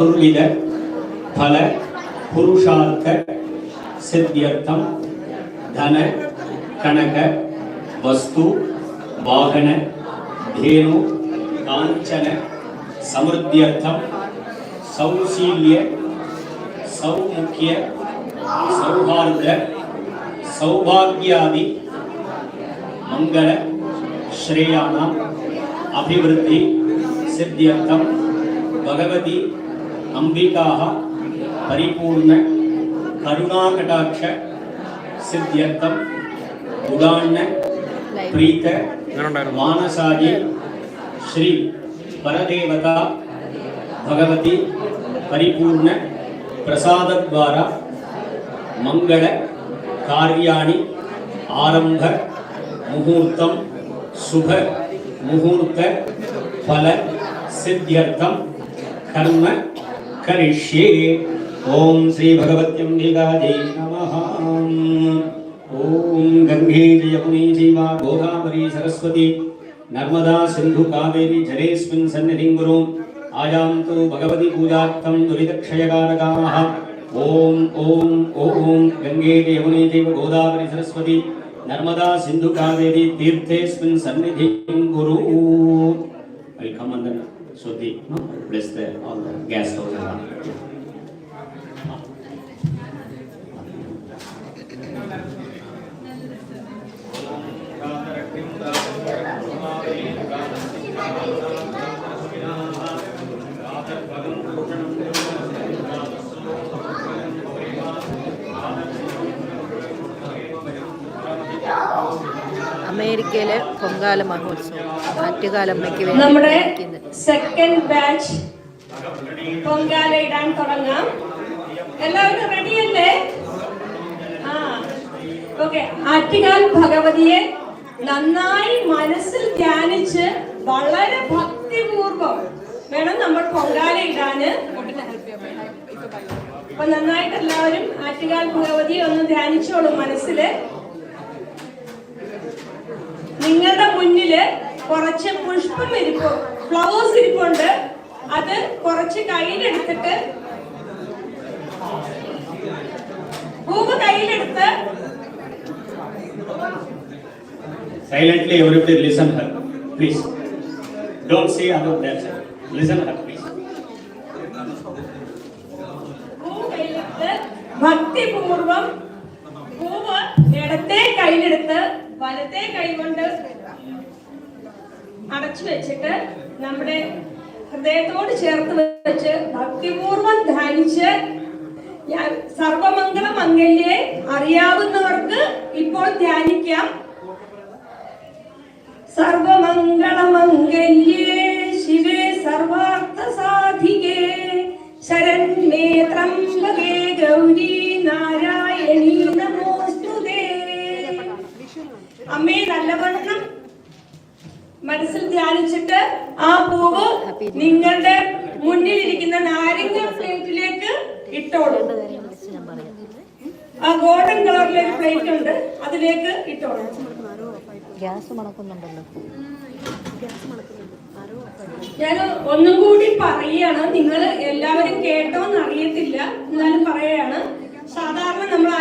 துர்வித பல புருஷார்த்த சித்தியர்த்தம் தன கனக வஸ்து வாகன தேனு காஞ்சன சமிருத்தியர்த்தம் சௌசீல்ய சௌமுக்கிய சௌஹார்த சௌபாகியாதி மங்கள ஸ்ரேயானாம் அபிவிருத்தி சித்தியர்த்தம் பகவதி அம்பிகாக பரிபூர்ண கருணாகடாட்ச சித்தியர்த்தம் உதாண்ண பிரீத மானசாகி ஸ்ரீ பரதேவதா பகவதி பரிபூர்ண பிரசாதத்வாரா மங்கள காரியாணி ஆரம்ப முகூர்த்தம் சுப முகூர்த்த பல சித்தியர்த்தம் கர்ம करिष्ये ॐ श्रीभगवत्यम्बिकायै नमः ॐ गङ्गे जयमुनी जीवा गोदावरी सरस्वती नर्मदा सिन्धु कावेरी जलेऽस्मिन् सन्निधिं गुरु आयान्तु भगवति पूजार्थं दुरितक्षयकारकामः ॐ ॐ ॐ गङ्गे जयमुनी देव गोदावरी सरस्वती నర్మదా సింధు కావేరి తీర్థేస్మిన్ సన్నిధి గురు వెల్కమ్ అందరూ So they you know, bless the, all the guests over there. അമേരിക്കയിലെ പൊങ്കാല മഹോത്സവം. ആറ്റുകാലമ്മയ്ക്ക് വേണ്ടി നമ്മുടെ സെക്കൻഡ് ബാച്ച് പൊങ്കാല ഇടാൻ തുടങ്ങാം. എല്ലാവരും റെഡിയല്ലേ ആ ഓക്കെ ആറ്റുകാൽ ഭഗവതിയെ നന്നായി മനസ്സിൽ ധ്യാനിച്ച് വളരെ ഭക്തിപൂർവം വേണം നമ്മൾ പൊങ്കാല ഇടാന്. അപ്പൊ നന്നായിട്ട് എല്ലാവരും ആറ്റുകാൽ ഭഗവതിയെ ഒന്ന് ധ്യാനിച്ചോളൂ മനസ്സിൽ. നിങ്ങളുടെ മുന്നിൽ കുറച്ച് പുഷ്പം ഇരിപ്പ് ഫ്ലവേഴ്സ് ഇരിപ്പുണ്ട് അത് കുറച്ച് കയ്യിലെടുത്തിട്ട് പൂവ് കയ്യിലെടുത്ത് other that. Listen her, please. പൂവ് കയ്യിലെടുത്ത് ഭക്തിപൂർവം പൂവ് ഇടത്തെ കയ്യിലെടുത്ത് വലത്തെ കൈ കൊണ്ട് അടച്ചു വെച്ചിട്ട് നമ്മുടെ ഹൃദയത്തോട് ചേർത്ത് വെച്ച് ഭക്തിപൂർവം ധ്യാനിച്ച് സർവമംഗള മംഗല്യെ അറിയാവുന്നവർക്ക് ഇപ്പോൾ ധ്യാനിക്കാം. സർവമംഗള മംഗല്യേ ശിവേ സർവാർത്ഥ സാധികേ. ശരണ്യേ ത്രംബകേ ഗൗരി നാരായണീ നമോസ്തുതേ അമ്മേ നല്ലവണ്ണം മനസ്സിൽ ധ്യാനിച്ചിട്ട് ആ പൂവ് നിങ്ങളുടെ മുന്നിൽ ഇരിക്കുന്ന നാരങ്ങ പ്ലേറ്റിലേക്ക് ഇട്ടോളൂ. ആ ഗോൾഡൻ കളറിലെ പ്ലേറ്റ് ഉണ്ട്. അതിലേക്ക് ഇട്ടോളൂ. ഗ്യാസ് മണക്കുന്നുണ്ടല്ലോ. ഞാൻ ഒന്നും കൂടി പറയാണ് നിങ്ങൾ എല്ലാവരും കേട്ടോന്ന് അറിയത്തില്ല. എന്നാലും പറയാണ് സാധാരണ നമ്മൾ